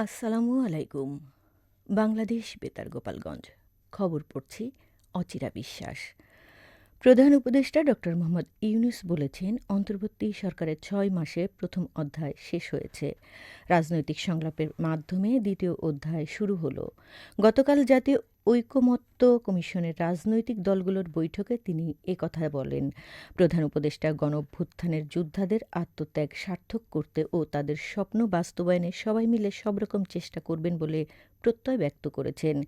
আসসালামু আলাইকুম। বাংলাদেশ বেতার গোপালগঞ্জ। খবর পড়ছি অচিরা বিশ্বাস। প্রধান উপদেষ্টা ডক্টর মোহাম্মদ ইউনুস বলেছেন, অন্তর্বর্তী সরকারের ছয় মাসে প্রথম অধ্যায় শেষ হয়েছে। রাজনৈতিক সংলাপের মাধ্যমে দ্বিতীয় অধ্যায় শুরু হল। গতকাল জাতীয় ঐকমত্য কমিশনের রাজনৈতিক দলগুলোর বৈঠকে তিনি একথা বলেন। প্রধান উপদেষ্টা গণভ্যুত্থানের যোদ্ধাদের আত্মত্যাগ সার্থক করতে ও তাদের স্বপ্ন বাস্তবায়নে সবাই মিলে সব রকম চেষ্টা করবেন বলে প্রত্যয় ব্যক্ত করেছেন।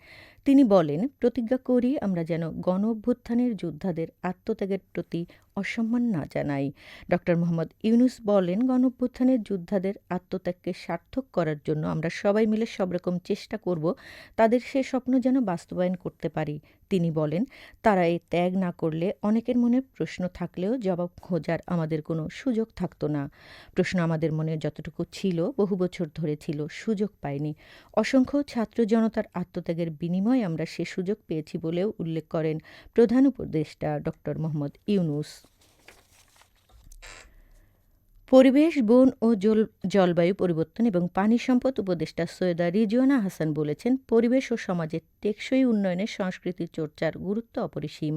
তিনি বলেন, প্রতিজ্ঞা করি আমরা যেন গণ অভ্যুত্থানের যোদ্ধাদের আত্মত্যাগের প্রতি অসম্মান না জানাই। ড. মোহাম্মদ ইউনুস বলেন গণ অভ্যুত্থানের যোদ্ধাদের আত্মত্যাগকে সার্থক করার জন্য আমরা সবাই মিলে সব রকম চেষ্টা করব, তাদের সে স্বপ্ন যেন বাস্তবায়ন করতে পারি। তিনি বলেন, তারা এই ত্যাগ না করলে অনেকের মনে প্রশ্ন থাকলেও জবাব খোঁজার আমাদের কোনো সুযোগ থাকতো না। প্রশ্ন আমাদের মনে যতটুকু ছিল বহু বছর ধরে ছিল, সুযোগ পায়নি অসংখ্য ছাত্র জনতার আত্মত্যাগের বিনিময়ে আমরা সে সুযোগ পেয়েছি বলেও উল্লেখ করেন প্রধান উপদেষ্টা ড মোহাম্মদ ইউনুস। পরিবেশ, বন ও জল, জলবায়ু পরিবর্তন এবং পানি সম্পদ উপদেষ্টা সৈয়দা রিজওয়ানা হাসান বলেছেন, পরিবেশ ও সমাজের টেকসই উন্নয়নে সংস্কৃতি চর্চার গুরুত্ব অপরিসীম।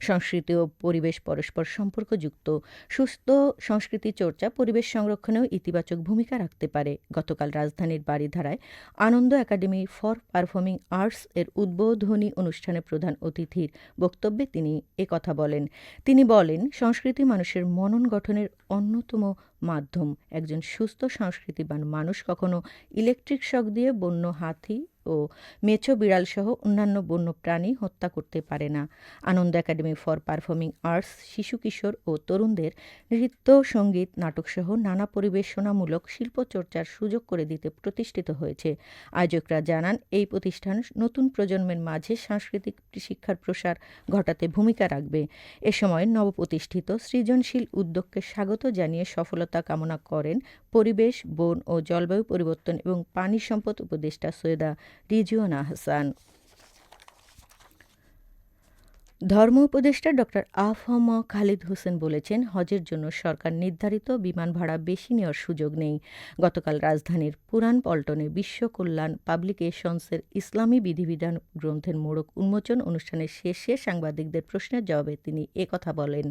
সংস্কৃতি ও পরিবেশ পরস্পর সম্পর্কযুক্ত। সুস্থ সংস্কৃতি চর্চা পরিবেশ সংরক্ষণেও ইতিবাচক ভূমিকা রাখতে পারে। গতকাল রাজধানীর বাড়িধারায় Ananda academy for performing arts এর উদ্বোধনী অনুষ্ঠানে প্রধান অতিথির বক্তব্যে তিনি একথা বলেন। তিনি বলেন, সংস্কৃতি মানুষের মনন গঠনের অন্যতম মাধ্যম। একজন সুস্থ সংস্কৃতিবান মানুষ কখনো ইলেকট্রিক শক দিয়ে বন্য হাতি ও মেছো বিড়ালসহ অন্যান্য বন্য প্রাণী হত্যা করতে পারে না। Ananda academy for performing arts, শিশু কিশোর ও তরুণদের নৃত্য, সংগীত, নাটকসহ নানা পরিবেশনামূলক শিল্পচর্চার সুযোগ করে দিতে প্রতিষ্ঠিত হয়েছে। আয়োজকরা জানান, এই প্রতিষ্ঠান নতুন প্রজন্মের মাঝে সাংস্কৃতিক শিক্ষার প্রসার ঘটাতে ভূমিকা রাখবে। এ সময় নবপ্রতিষ্ঠিত সৃজনশীল উদ্যোগকে স্বাগত জানিয়ে সফলতা কামনা করেন পরিবেশ বন ও জলবায়ু পরিবর্তন এবং পানি সম্পদ উপদেষ্টা সৈয়দা রিজিওনা হাসান ধর্ম উপদেষ্টা ডক্টর আফম খালিদ হোসেন বলেছেন, হজের জন্য সরকার নির্ধারিত বিমান ভাড়া বেশি নেওয়ার সুযোগ নেই। গতকাল রাজধানীর পুরান পল্টনে বিশ্ব কল্যাণ পাবলিকেশনসের ইসলামী বিধিবিধান গ্রন্থের মোড়ক উন্মোচন অনুষ্ঠানের শেষে সাংবাদিকদের প্রশ্নের জবাবে তিনি কথা বলেন।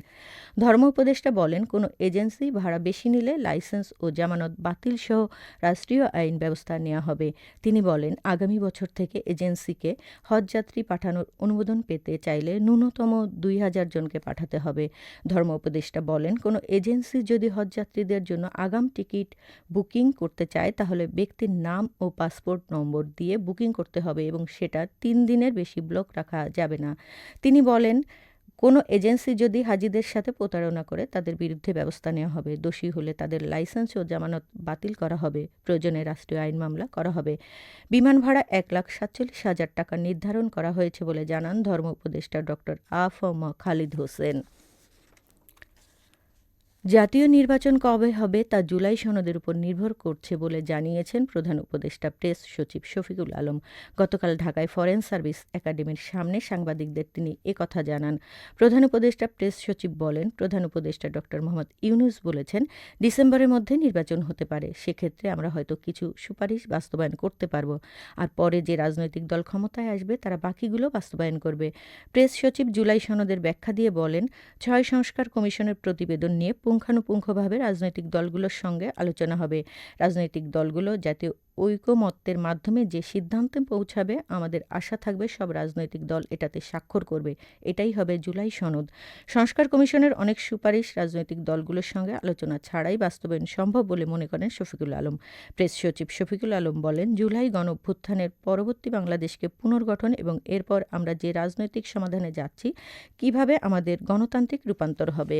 ধর্ম উপদেষ্টা বলেন, কোনো এজেন্সি ভাড়া বেশি নিলে লাইসেন্স ও জামানত বাতিল সহ রাষ্ট্রীয় আইন ব্যবস্থা নেওয়া হবে। তিনি বলেন, আগামী বছর থেকে এজেন্সিকে হজযাত্রী পাঠানোর অনুমোদন পেতে চাইলে নুন ন্যূনতম দুই হাজার জনকে পাঠাতে হবে। ধর্ম উপদেষ্টা বলেন, কোনো এজেন্সি যদি হজযাত্রীদের জন্য আগাম টিকিট বুকিং করতে চায়, তাহলে ব্যক্তির নাম ও পাসপোর্ট নম্বর দিয়ে বুকিং করতে হবে এবং সেটা তিন দিনের বেশি ব্লক রাখা যাবে না। তিনি বলেন কোনো এজেন্সি যদি হাজিদের সাথে প্রতারণা করে, তাদের বিরুদ্ধে ব্যবস্থা নেওয়া হবে। দোষী হলে তাদের লাইসেন্স ও জামানত বাতিল করা হবে। প্রয়োজনে রাষ্ট্রীয় আইন মামলা করা হবে। বিমান ভাড়া এক লাখ সাতচল্লিশ হাজার টাকা নির্ধারণ করা হয়েছে বলে জানান ধর্ম উপদেষ্টা ডক্টর আফম খালিদ হোসেন। জাতীয় নির্বাচন কবে হবে তা জুলাই সনদের উপর নির্ভর করছে বলে জানিয়েছেন প্রধান উপদেষ্টা প্রেস সচিব শফিকুল আলম। গতকাল ঢাকায় ফরেন সার্ভিস একাডেমির সামনে সাংবাদিকদের তিনি একথা জানান। প্রধান উপদেষ্টা প্রেস সচিব বলেন, প্রধান উপদেষ্টা ড. মোহাম্মদ ইউনুস বলেছেন, ডিসেম্বরের মধ্যে নির্বাচন হতে পারে, সেক্ষেত্রে আমরা হয়তো কিছু সুপারিশ বাস্তবায়ন করতে পারব। আর পরে যে রাজনৈতিক দল ক্ষমতায় আসবে, তারা বাকিগুলো বাস্তবায়ন করবে। প্রেস সচিব জুলাই সনদের ব্যাখ্যা দিয়ে বলেন, ছয় সংস্কার কমিশনের প্রতিবেদন নিয়ে পুঙ্খানুপুঙ্খভাবে রাজনৈতিক দলগুলোর সঙ্গে আলোচনা হবে। রাজনৈতিক দলগুলো জাতীয় ঐকমত্যের মাধ্যমে যে সিদ্ধান্তে পৌঁছাবে, আমাদের আশা থাকবে সব রাজনৈতিক দল এটাতে স্বাক্ষর করবে। এটাই হবে জুলাই সনদ। সংস্কার কমিশনের অনেক সুপারিশ রাজনৈতিক দলগুলোর সঙ্গে আলোচনা ছাড়াই বাস্তবায়ন সম্ভব বলে মনে করেন শফিকুল আলম। প্রেস সচিব শফিকুল আলম বলেন, জুলাই গণ অভ্যুত্থানের পরবর্তী বাংলাদেশকে পুনর্গঠন এবং এরপর আমরা যে রাজনৈতিক সমাধানে যাচ্ছি, কীভাবে আমাদের গণতান্ত্রিক রূপান্তর হবে?